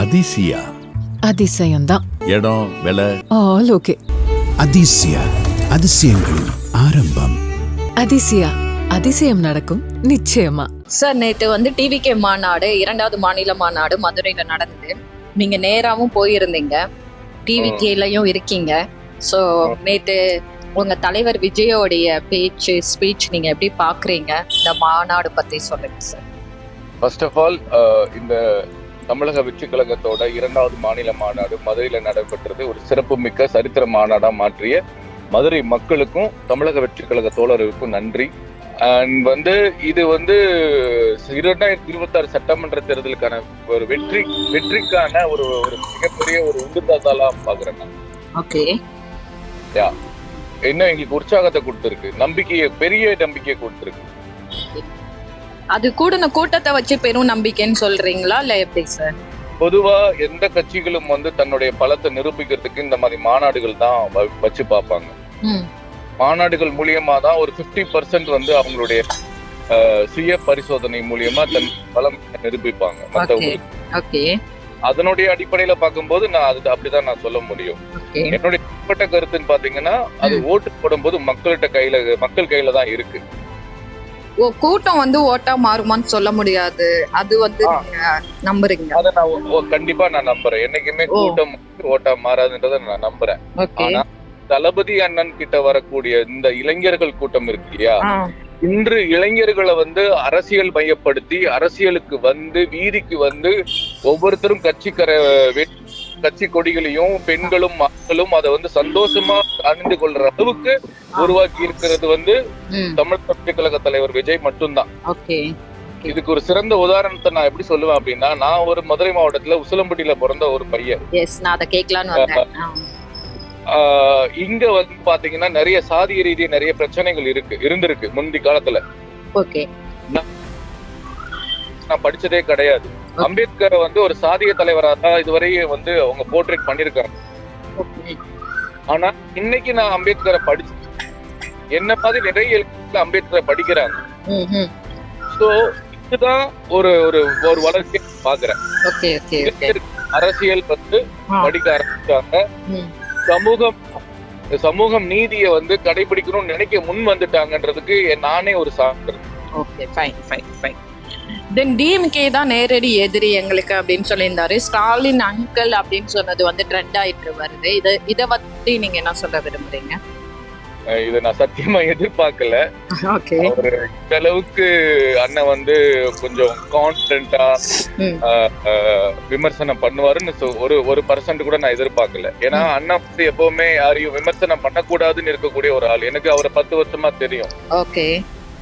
அதிசயா. அதிசயம்தான். இடம் விலை? All okay. அதிசயா அதிசயங்களின் ஆரம்பம். அதிசயா அதிசயம் நடக்கும் நிச்சயமா. சார் நேற்று வந்து டிவிகே மாநாடு இரண்டாவது மாநில மாநாடு மதுரையில நடந்தது. நீங்க நேராவும் போயிருந்தீங்க. டிவிகேலையும் இருக்கீங்க. ஸோ நேற்று உங்க தலைவர் விஜயோடைய பேச்சு ஸ்பீச் நீங்க எப்படி பாக்குறீங்க? இந்த மாநாடு பத்தி சொல்லுங்க சார். ஃபர்ஸ்ட் ஆஃப் ஆல் இந்த தமிழக வெற்றி கழகத்தோட இரண்டாவது மாநில மாநாடு மதுரையில் நடைபெற்றது. ஒரு சிறப்புமிக்க சரித்திர மாநாடா மாற்றிய மதுரை மக்களுக்கும் தமிழக வெற்றி கழக தோழர்களுக்கும் நன்றி. அண்ட் வந்து இது வந்து இரண்டாயிரத்தி இருபத்தாறு சட்டமன்ற தேர்தலுக்கான ஒரு வெற்றி வெற்றிக்கான ஒரு ஒரு மிகப்பெரிய ஒரு உந்துதாதாலா பாக்குறேன் நான். இன்னும் எங்களுக்கு உற்சாகத்தை கொடுத்துருக்கு. நம்பிக்கையை பெரிய நம்பிக்கையை கொடுத்துருக்கு. அது கூடின கூட்டத்தை வச்சு பெரும் நம்பிக்கைன்னு சொல்றீங்களா? இல்ல எப்படி சார்? பொதுவா எந்த கட்சிகளும் வந்து தன்னுடைய பலத்தை நிரூபிக்கிறதுக்கு இந்த மாதிரி மாநாடுகள் தான் வச்சு பார்ப்பாங்க. மாநாடுகள் மூலியமா தான் ஒரு 50% பர்சன்ட் வந்து அவங்களுடைய சுய பரிசோதனை மூலியமா தன் பலம் நிரூபிப்பாங்க மற்றவங்களுக்கு அதனுடைய அடிப்படையில பார்க்கும்போது நான் அது அப்படிதான் நான் சொல்ல முடியும். என்னுடைய கருத்துன்னு பாத்தீங்கன்னா அது ஓட்டு போடும்போது மக்கள்கிட்ட கையில மக்கள் கையில தான் இருக்கு. கூட்டம் வந்து ஓட்டா மாறுமான்னு சொல்ல முடியாது. அது வந்து நம்புறீங்க. அதை நான் கண்டிப்பா நான் நம்புறேன். என்னைக்குமே. கூட்டம் ஓட்டா மாறாதுன்றதை நான் நம்புறேன். ஆனா தளபதி அண்ணன் கிட்ட வரக்கூடிய இந்த இளைஞர்கள் கூட்டம் இருக்கு இல்லையா? இன்று இளைஞர்களை வந்து அரசியல் மையப்படுத்தி அரசியலுக்கு வந்து வீதிக்கு வந்து ஒவ்வொருத்தரும் கட்சிக்கர கட்சி கொடிகளையும் பெண்களும் மக்களும் அதை வந்து சந்தோஷமா அணிந்து கொள்ற அளவுக்கு உருவாக்கி இருக்கிறது வந்து தமிழ் கட்சி கழக தலைவர் விஜய் மட்டும்தான். இதுக்கு ஒரு சிறந்த உதாரணத்தை நான் எப்படி சொல்லுவேன் அப்படின்னா நான் ஒரு மதுரை மாவட்டத்துல உசிலம்பட்டியில பிறந்த ஒரு பையன். இங்க வந்து பாத்தீங்கன்னா நிறைய சாதிய ரீதியா நிறைய பிரச்சனைகள் இருக்கு இருந்திருக்கு முந்தி காலத்துல. நான் படிச்சதே கிடையாது. அம்பேத்கர் வந்து ஒரு சாதிய தலைவரா தான் இதுவரை வந்து அவங்க போர்ட்ரேட் பண்ணிருக்காங்க ஆனா இன்னைக்கு நான் அம்பேத்கரை படிச்சு என்ன மாதிரி நிறைய அம்பேத்கரை படிக்கிறாங்க. சோ இதுதான் ஒரு ஒரு ஒரு வளர்ச்சியை பாக்குறேன் அரசியல் வந்து. படிக்க ஆரம்பிச்சாங்க. ம் சமூகம் சமூகம் நீதியை வந்து கடைபிடிக்கணும்னு நினைக்க முன் வந்துட்டாங்கன்றதுக்கு நானே ஒரு சான்று. Okay fine fine fine then DMK தான் நேரடி எதிரி எங்களுக்கு அப்படின்னு சொல்லியிருந்தாரு. ஸ்டாலின் அங்கிள் அப்படின்னு சொன்னது வந்து ட்ரெண்ட் ஆயிட்டு வருது. இதை இதை பத்தி நீங்க என்ன சொல்ல விரும்புறீங்க? இதை நான் சத்தியமா எதிர்பார்க்கல. இந்த அளவுக்கு அண்ணன் வந்து கொஞ்சம் கான்பிடண்டா விமர்சனம் பண்ணுவாருன்னு ஒரு ஒரு பர்சன்ட் கூட நான் எதிர்பார்க்கல. ஏன்னா அண்ணன் வந்து எப்பவுமே யாரையும் விமர்சனம் பண்ணக்கூடாதுன்னு இருக்கக்கூடிய ஒரு ஆள். எனக்கு அவரை பத்து வருஷமா தெரியும்.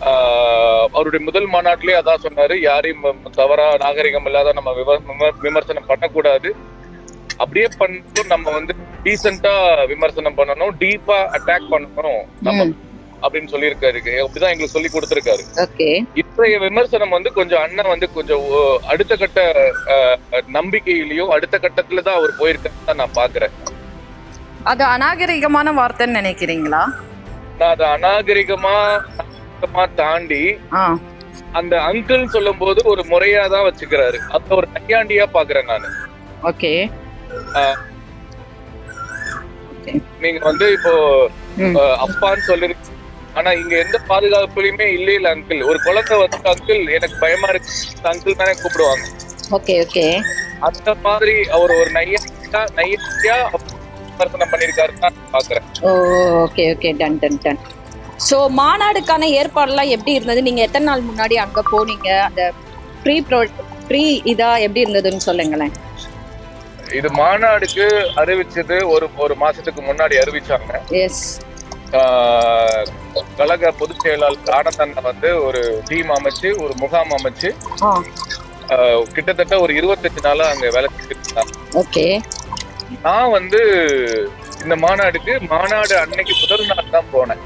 அவருடைய முதல் மாநாட்டிலே அதான் சொன்னாரு யாரையும் தவறா நாகரிகம் இல்லாத நம்ம விமர்- விமர்- விமர்சனம் பண்ணக்கூடாது. அப்படியே பண்ணணும் நம்ம வந்து டீசெண்டா விமர்சனம் பண்ணணும் டீப்பா அட்டாக் பண்ணணும் நம்ம அப்படின்னு சொல்லியிருக்காரு. அப்படிதான் எங்களுக்கு சொல்லி கொடுத்திருக்காரு. ஓகே. இன்றைய விமர்சனம் வந்து கொஞ்சம் அண்ணன் வந்து கொஞ்சம் அடுத்த கட்ட நம்பிக்கையிலயும் அடுத்த கட்டத்துல தான் அவர் போயிருக்காரு நான் பாக்குறேன். அது அநாகரிகமான வார்த்தைன்னு நினைக்கிறீங்களா? நான் அதை அநாகரிகமா நாகரிகமா தாண்டி அந்த அங்கிள் சொல்லும் போது ஒரு முறையா தான் வச்சுக்கிறாரு. அத ஒரு கையாண்டியா பாக்குறேன் நானு. ஓகே. நீங்க வந்து இப்போ அப்பான்னு சொல்லிருக்கு ஆனா இங்க எந்த பாதுகாப்புலயுமே இல்ல இல்ல அங்கிள் ஒரு குழந்தை வந்து அங்கிள் எனக்கு பயமா இருக்கு. அங்கிள் தானே கூப்பிடுவாங்க. Okay okay. அந்த மாதிரி அவர் ஒரு நையா நையா பண்ணிருக்காருன்னு பாக்குறேன். Okay okay. Done done done so மாநாடுக்கான ஏற்பாடுலாம் எப்படி இருந்தது? நீங்க எத்தனை நாள் முன்னாடி அங்க போனீங்க? அந்த ப்ரீ ப்ரோ ப்ரீ இதா எப்படி இருந்ததுன்னு சொல்லுங்களேன். இது மாநாடுக்கு அறிவிச்சது ஒரு ஒரு மாசத்துக்கு முன்னாடி அறிவிச்சாங்க. எஸ் கழக பொதுச் செயலாளர் ஆனந்தண்ண வந்து ஒரு டீம் அமைச்சு ஒரு முகாம் அமைச்சு கிட்டத்தட்ட ஒரு இருபத்தஞ்சு நாளா அங்க வேலை செஞ்சுட்டு ஓகே. நான் வந்து இந்த மாநாடுக்கு மாநாடு அன்னைக்கு முதல் நாள் தான் போனேன்.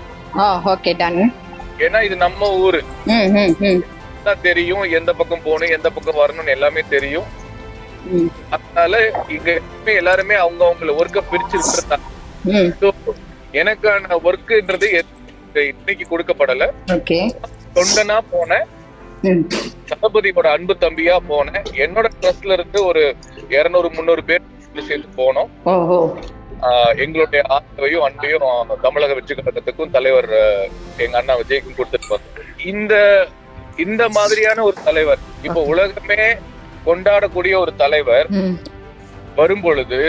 ஓகே டன் ஏன்னா இது நம்ம ஊரு. தான் தெரியும் எந்த பக்கம் போகணும் எந்த பக்கம் வரணும்னு எல்லாமே தெரியும். அதனால இங்க எல்லாருமே அவங்க அவங்கள ஒர்க்க பிரிச்சு எனக்கான ஒர்க்குன்றது இன்னைக்கு கொடுக்கப்படல. தொண்டனா போனேன். தளபதியோட அன்பு தம்பியா போனேன். என்னோட ட்ரஸ்ட்ல இருந்து ஒரு இருநூறு முந்நூறு பேர் சேர்த்து போனோம். எங்களுடைய ஆதரவையும் அன்பையும் தமிழக வெற்றி கழகத்துக்கும் தலைவர் எங்க அண்ணா விஜய்க்கும் கொடுத்துட்டு வந்தோம். இந்த இந்த மாதிரியான ஒரு தலைவர் இப்போ உலகமே கொண்டாடக்கூடிய ஒரு தலைவர் வரும் பொழுது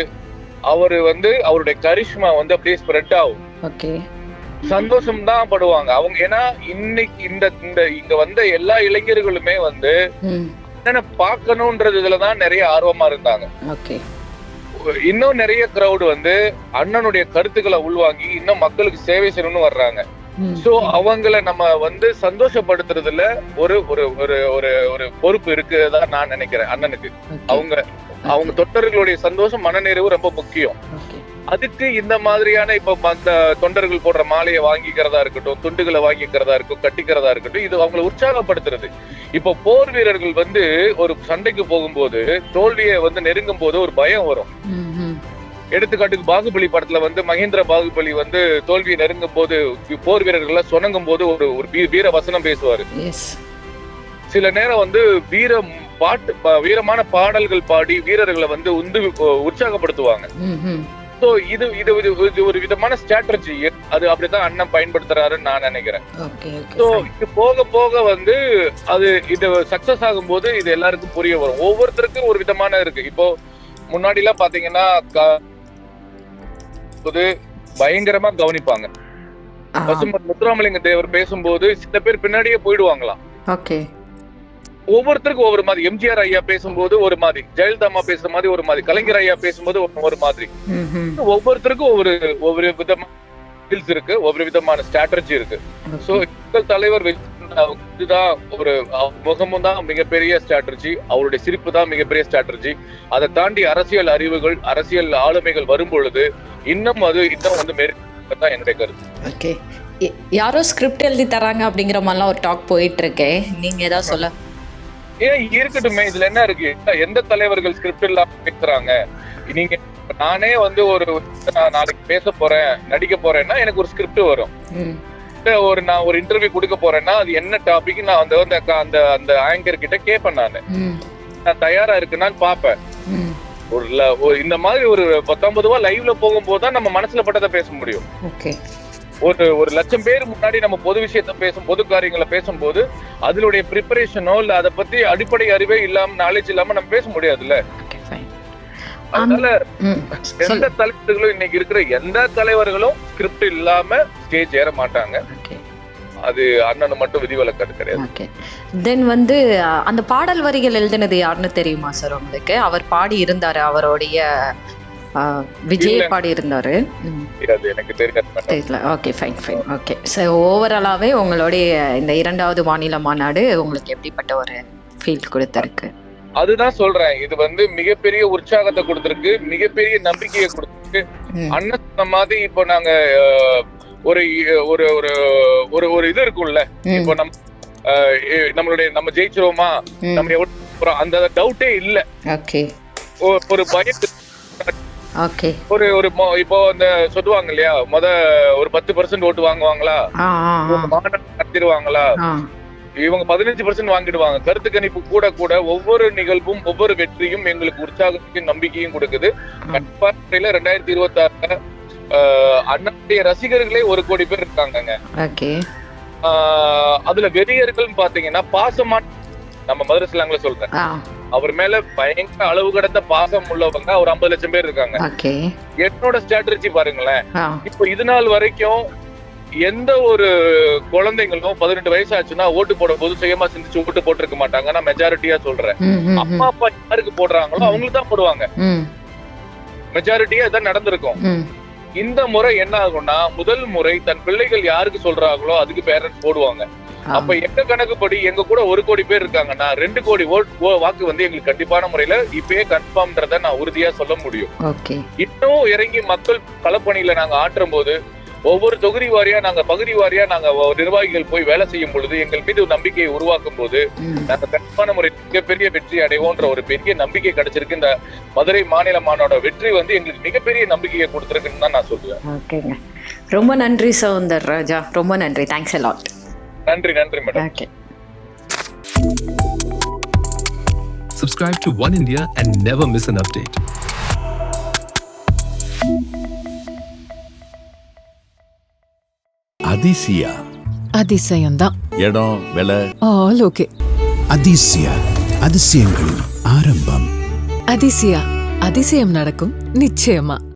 அவரு வந்து அவருடைய கரிஷ்மா வந்து அப்படியே ஸ்ப்ரெட் ஆகும். ஓகே. சந்தோஷம் தான் படுவாங்க. அவங்க ஏன்னா இன்னைக்கு இந்த இந்த இங்க வந்த எல்லா இளைஞர்களுமே வந்து என்னென்ன பார்க்கணும்ன்றது இதுலதான் நிறைய ஆர்வமா இருந்தாங்க. இன்னும் நிறைய கிரவுட் வந்து அண்ணனுடைய கருத்துக்களை உள்வாங்கி இன்னும் மக்களுக்கு சேவை செய்யணும்னு வர்றாங்க. சோ அவங்கள நம்ம வந்து சந்தோஷப்படுத்துறதுல ஒரு ஒரு ஒரு ஒரு ஒரு பொறுப்பு இருக்குதா நான் நினைக்கிறேன் அண்ணனுக்கு. அவங்க அவங்க தொண்டர்களுடைய சந்தோஷம் மனநிறைவு ரொம்ப முக்கியம். அதுக்கு இந்த மாதிரியான இப்ப மத்த தொண்டர்கள் போடுற மாலையை வாங்கிக்கிறதா இருக்கட்டும் துண்டுகளை வாங்கிக்கிறதா இருக்கட்டும் கட்டிக்கிறதா இருக்கட்டும் இது அவங்களை உற்சாகப்படுத்துறது. இப்போ போர் வீரர்கள் வந்து ஒரு சண்டைக்கு போகும்போது தோல்வியை வந்து நெருங்கும் போது ஒரு பயம் வரும். எடுத்துக்காட்டுக்கு பாகுபலி படத்துல வந்து மகேந்திர பாகுபலி வந்து தோல்வியை நெருங்கும் போது போர் வீரர்கள் சொனங்கும் போது ஒரு ஒரு வீர வசனம் பேசுவாரு. சில நேரம் வந்து வீர பாட்டு வீரமான பாடல்கள் பாடி வீரர்களை வந்து உந்து உற்சாகப்படுத்துவாங்க. சோ இது இது ஒரு விதமான ஸ்ட்ராட்டஜி அது அப்படிதான் அண்ணன் பயன்படுத்துறாருன்னு நான் நினைக்கிறேன். சோ இது போக போக வந்து அது இது சக்சஸ் ஆகும்போது இது எல்லாருக்கும் புரிய வரும். ஒவ்வொருத்தருக்கும் ஒரு விதமான இருக்கு. இப்போ முன்னாடி எல்லாம் பாத்தீங்கன்னா போது பயங்கரமா கவனிப்பாங்க. பசுமன் முத்துராமலிங்க தேவர் பேசும்போது சில பேர் பின்னாடியே போயிடுவாங்களாம். ஓகே ஒவ்வொருத்தருக்கும் ஒவ்வொரு மாதிரி. எம்ஜிஆர் ஐயா பேசும்போது ஒரு மாதிரி. ஜெயலலிதா அம்மா பேசுற மாதிரி ஒரு மாதிரி. கலைஞர் ஐயா பேசும்போது ஒரு- மாதிரி. ஒவ்வொருத்தருக்கும் ஒவ்வொரு ஒவ்வொரு விதமான இருக்கு. ஒவ்வொரு விதமான ஸ்ட்ராட்டஜி இருக்கு. சோ எங்கள் தலைவர் இதுதான் ஒரு முகமும் தான் மிகப்பெரிய ஸ்ட்ராட்டஜி அவருடைய சிரிப்பு தான் மிகப்பெரிய ஸ்ட்ராட்டஜி அதை தாண்டி அரசியல் அறிவுகள் அரசியல் ஆளுமைகள் வரும் பொழுது இன்னும் அது இன்னும் வந்து தான் என்னுடைய கருத்து. ஓகே யாரோ ஸ்கிரிப்ட் எழுதி தராங்க அப்படிங்கிற மாதிரிலாம் ஒரு டாக் போயிட்டு இருக்கே. நீங்க ஏதாவது சொல்ல ஏன் இருக்கட்டுமே? இதுல என்ன இருக்கு? எந்த தலைவர்கள் ஸ்கிரிப்ட் இல்லாம பேசுறாங்க? நீங்க நானே வந்து ஒரு நாளைக்கு பேச போறேன் நடிக்க போறேன்னா எனக்கு ஒரு ஸ்கிரிப்ட் வரும். ஒரு நான் ஒரு இன்டர்வியூ கொடுக்க போறேன்னா அது என்ன டாபிக் நான் அந்த அந்த அந்த ஆங்கர் கிட்ட கேட்பேன் நான். நான் தயாரா இருக்குன்னான்னு பாப்பேன் ஒரு இந்த மாதிரி ஒரு பத்தொன்பது ரூபா லைவ்ல போகும்போது தான் நம்ம மனசுல பட்டதை பேச முடியும். ஓகே. ஒரு ஒரு லட்சம் பேர் முன்னாடி நம்ம பொது விஷயத்த பேசும் பொது காரியங்களை பேசும்போது அதனுடைய ப்ரிப்பரேஷனோ இல்ல அதை பத்தி அடிப்படை அறிவே இல்லாம நாலேஜ் இல்லாம நம்ம பேச முடியாதுல்ல? அதனால ம் எந்த சொல்லு. தலைவர்களும் இன்னைக்கு இருக்கிற எந்த தலைவர்களும் ஸ்கிரிப்ட் இல்லாம ஸ்டேஜ் ஏற மாட்டாங்க. அது அண்ணன் மட்டும் விதிவிலக்கு கிடையாது. தென் வந்து அந்த பாடல் வரிகள் எழுதினது யாருன்னு தெரியுமா சார் உங்களுக்கு? அவர் பாடி இருந்தாரு அவருடைய விஜய். பாடி இருந்தாரு. தெரியல. Okay fine fine okay so ஓவராலாகவே உங்களுடைய இந்த இரண்டாவது மாநில மாநாடு உங்களுக்கு எப்படிப்பட்ட ஒரு ஃபீல் கொடுத்துருக்கு? அதுதான் சொல்றேன். இது வந்து மிகப்பெரிய உற்சாகத்தை கொடுத்திருக்கு மிகப்பெரிய நம்பிக்கையை கொடுத்திருக்கு. அண்ணன் சொன்ன மாதிரி இப்போ நாங்க ஒரு ஒரு ஒரு ஒரு ஒரு இது இருக்கும்ல. இப்போ நம்ம நம்மளுடைய நம்ம ஜெயிச்சிருவோமா? நம்ம எவ்வளவு அந்த டவுட்டே இல்ல. ஒரு ஓகே ஒரு ஒரு இப்போ அந்த சொல்லுவாங்க இல்லையா முத ஒரு பத்து பர்சன்ட் ஓட்டு வாங்குவாங்களா? மாநாடு நடத்திடுவாங்களா இவங்க பதினஞ்சு பர்சன்ட் வாங்கிடுவாங்க. கருத்து கணிப்பு கூட கூட ஒவ்வொரு நிகழ்வும் ஒவ்வொரு வெற்றியும் எங்களுக்கு உற்சாகத்தையும் நம்பிக்கையும் கொடுக்குது. கண்டிப்பா முறையில ரெண்டாயிரத்தி இருபத்தி ஆறுல அண்ணனுடைய ரசிகர்களே ஒரு கோடி பேர் இருக்காங்கங்க. ஓகே ஆஹ் அதுல வெறியர்கள்னு பாத்தீங்கன்னா பாசமான நம்ம மதுரை சிலாங்கள சொல்றேன். அவர் மேல பயங்கர அளவு கடந்த பாசம் உள்ளவங்க ஒரு ஐம்பது லட்சம் பேர் இருக்காங்க. என்னோட ஸ்ட்ராட்டஜி பாருங்களேன். இப்போ இது நாள் வரைக்கும் எந்த ஒரு குழந்தைங்களும் பதினெட்டு வயசு ஆச்சுன்னா ஓட்டு போடும் போது சுயமா சிந்திச்சு ஓட்டு போட்டிருக்க மாட்டாங்க. நான் மெஜாரிட்டியா சொல்றேன். அம்மா அப்பா யாருக்கு போடுறாங்களோ அவங்களுக்கு தான் போடுவாங்க. மெஜாரிட்டியா இதான் நடந்திருக்கும். இந்த முறை என்ன ஆகும்னா முதல் முறை தன் பிள்ளைகள் யாருக்கு சொல்றாங்களோ அதுக்கு பேரண்ட்ஸ் போடுவாங்க. அப்ப எங்க கணக்குப்படி எங்க கூட ஒரு கோடி பேர் இருக்காங்கன்னா ரெண்டு கோடி ஓட் வாக்கு வந்து எங்களுக்கு கண்டிப்பான முறையில இப்பயே கன்ஃபார்ம்ன்றத நான் உறுதியா சொல்ல முடியும். இன்னும் இறங்கி மக்கள் களப்பணியில நாங்க ஆற்றும் போது ஒவ்வொரு தொகுதி வாரியா நாங்க பகுதி வாரியா நாங்க நிர்வாகிகள் போய் வேலை செய்யும் பொழுது எங்கள் மீது நம்பிக்கையை உருவாக்கும் போது நாங்க கண்டிப்பான முறை மிகப்பெரிய வெற்றி அடைவோன்ற ஒரு பெரிய நம்பிக்கை கிடைச்சிருக்கு. இந்த மதுரை மாநில மாநாட வெற்றி வந்து எங்களுக்கு மிகப்பெரிய நம்பிக்கையை கொடுத்திருக்குன்னு தான் நான் சொல்லுவேன். ரொம்ப நன்றி சவுந்தர் ராஜா. ரொம்ப நன்றி. தேங்க்ஸ் அலாட் நன்றி நன்றி madam. Okay Subscribe to One India and never miss an update. அதிசயா. அதிசயம்தான். இடம் விலை? ஆல் ஓகே அதிசயா அதிசயங்களின் ஆரம்பம். அதிசயா அதிசயம் நடக்கும் நிச்சயமா.